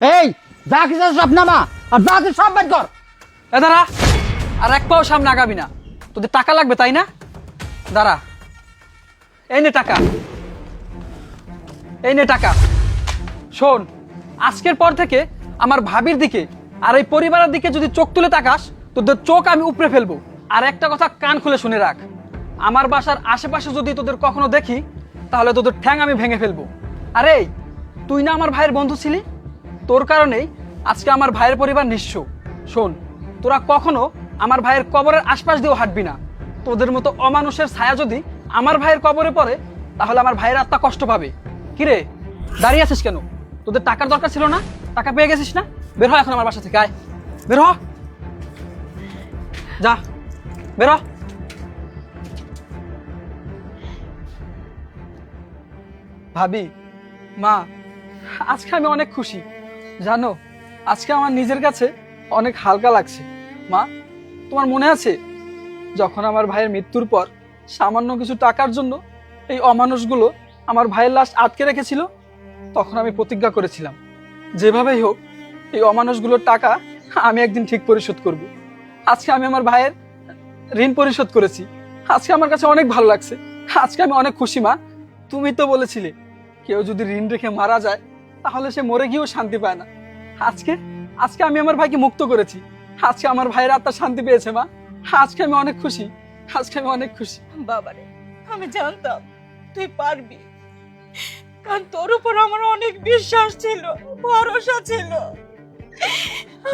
এই, যা কিছু সব নামা, আর যা আছে সব বের কর। এ, দাঁড়া, আর এক পাও সামনে আগাবি না। তোদের টাকা লাগবে, তাই না? দাঁড়া, এই নে টাকা। এই নে টাকা। শোন, আজকের পর থেকে আমার ভাবির দিকে আর এই পরিবারের দিকে যদি চোখ তুলে তাকাস, তোদের চোখ আমি উপড়ে ফেলব। আর একটা কথা কান খুলে শুনে রাখ। আমার বাসার আশেপাশে যদি তোদের কখনো দেখি, তাহলে তোদের ঠ্যাং আমি ভেঙে ফেলব। আরে, তুই না আমার ভাইয়ের বন্ধু ছিলি? তোর কারণেই আজকে আমার ভাইয়ের পরিবার নিঃস্ব শোন, তোরা কখনো আমার ভাইয়ের কবরের আশপাশ দিয়েও হাঁটবি না। তোদের মতো অমানুষের ছায়া যদি আমার ভাইয়ের কবরে পড়ে, তাহলে আমার ভাইয়ের আত্মা কষ্ট পাবে। কিরে দাঁড়িয়ে আছিস কেন? তোদের টাকার দরকার ছিল না? টাকা পেয়ে গেছিস না? বের হ এখন আমার বাসা থেকে, আয়। বের হ। যা, বের ভাবি, মা, আজকে আমি অনেক খুশি। জানো, আজকে আমার নিজের কাছে অনেক হালকা লাগছে। মা, তোমার মনে আছে? যখন আমার ভাইয়ের মৃত্যুর পর সামান্য কিছু টাকার জন্য এই অমানুষগুলো আমার ভাইয়ের লাশ আটকে রেখেছিল, তখন আমি প্রতিজ্ঞা করেছিলাম, যেভাবেই হোক, এই অমানুষগুলোর টাকা আমি একদিন ঠিক পরিশোধ করব। আজকে আমি আমার ভাইয়ের ঋণ পরিশোধ করেছি। আজকে আমার কাছে অনেক ভালো লাগছে। আজকে আমি অনেক খুশি, মা। তুমি তো বলেছিলে, কেউ যদি ঋণ রেখে মারা যায়, তাহলে সে মরে গিয়েও শান্তি পায় না। আজকে আজকে আমি আমার ভাইকে মুক্ত করেছি। আজকে আমার ভাইয়ের আত্মা শান্তি পেয়েছে, মা। আজকে আমি অনেক খুশি। আজকে আমি অনেক খুশি। বাবারে, আমি জানতাম তুই পারবি। কারণ তোর উপর আমার অনেক বিশ্বাস ছিল, ভরসা ছিল।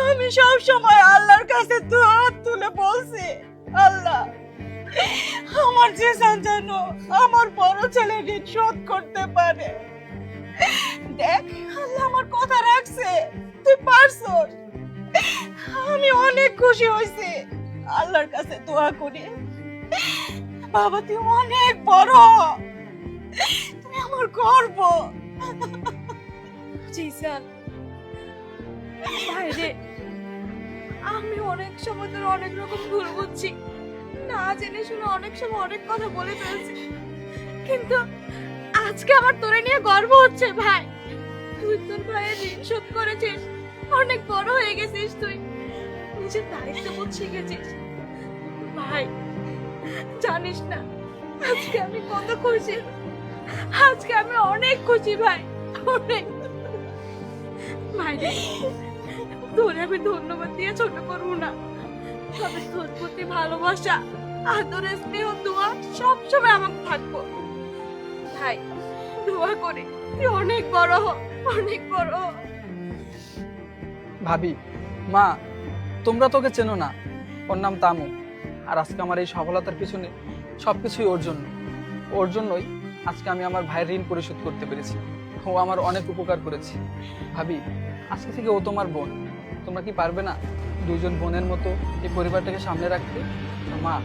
আমি সব সময় আল্লাহর কাছে দু হাত তুলে বলছি, আল্লাহ, আমার যে যেন আমার বড় ছেলে ঋণ শোধ করতে পারে। আমি অনেক খুশি আল্লাহর কাছে দোয়া করি। বাবা তুই অনেক বড়। তুমি আমার গর্ব। জিসান আমি অনেক সময় তোর অনেক রকম ভুল বুঝছি। না জেনে শুনে অনেক সময় অনেক কথা বলে ফেলছি। কিন্তু আজকে আমার তোরে নিয়ে গর্ব হচ্ছে, ভাই। তুই তোর ভাইয়ের ঋণ শোধ করেছিস। অনেক বড় হয়ে গেছিস তুই। নিজের দায়িত্ব বোধ শিখেছিস। ভাই, জানিস না, আজকে আমি কত খুশি। আজকে আমি অনেক খুশি ভাই, অনেক। ভাই, তোরে আমি ধন্যবাদ দিয়ে ছোট করব না। তবে তোর প্রতি ভালোবাসা, আদরে, স্নেহ, দোয়া সবসময় আমাকে থাকব। ভাই, দোয়া করে, তুই অনেক বড় হ, অনেক বড়। ভাবি, মা, তোমরা তোকে চেনো না। ওর নাম তামু। আর আজকে আমার এই সফলতার পিছনে সব কিছুই ওর জন্য। ওর জন্যই আজকে আমি আমার ভাইয়ের ঋণ পরিশোধ করতে পেরেছি। ও আমার অনেক উপকার করেছে। ভাবি, আজকে থেকে ও তোমার বোন। তোমরা কি পারবে না দুজন বোনের মতো এই পরিবারটাকে সামনে রাখতে? মা,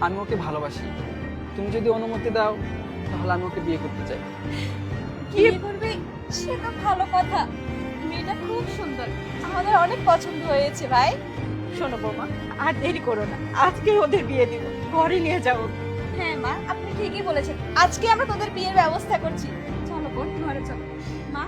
আমি ওকে ভালোবাসি। তুমি যদি অনুমতি দাও, তাহলে আমি ওকে বিয়ে করতে চাই। কি করবি? সেটা ভালো কথা। মেয়েটা খুব সুন্দর। আমাদের অনেক পছন্দ হয়েছে ভাই। শোনো বৌমা, আর দেরি করো না। আজকে ওদের বিয়ে দিব। ঘরে নিয়ে যাও। হ্যাঁ মা, আপনি ঠিকই বলেছেন। আজকে আমরা তোদের বিয়ের ব্যবস্থা করছি। চলো বোন, ঘরে চলো। মা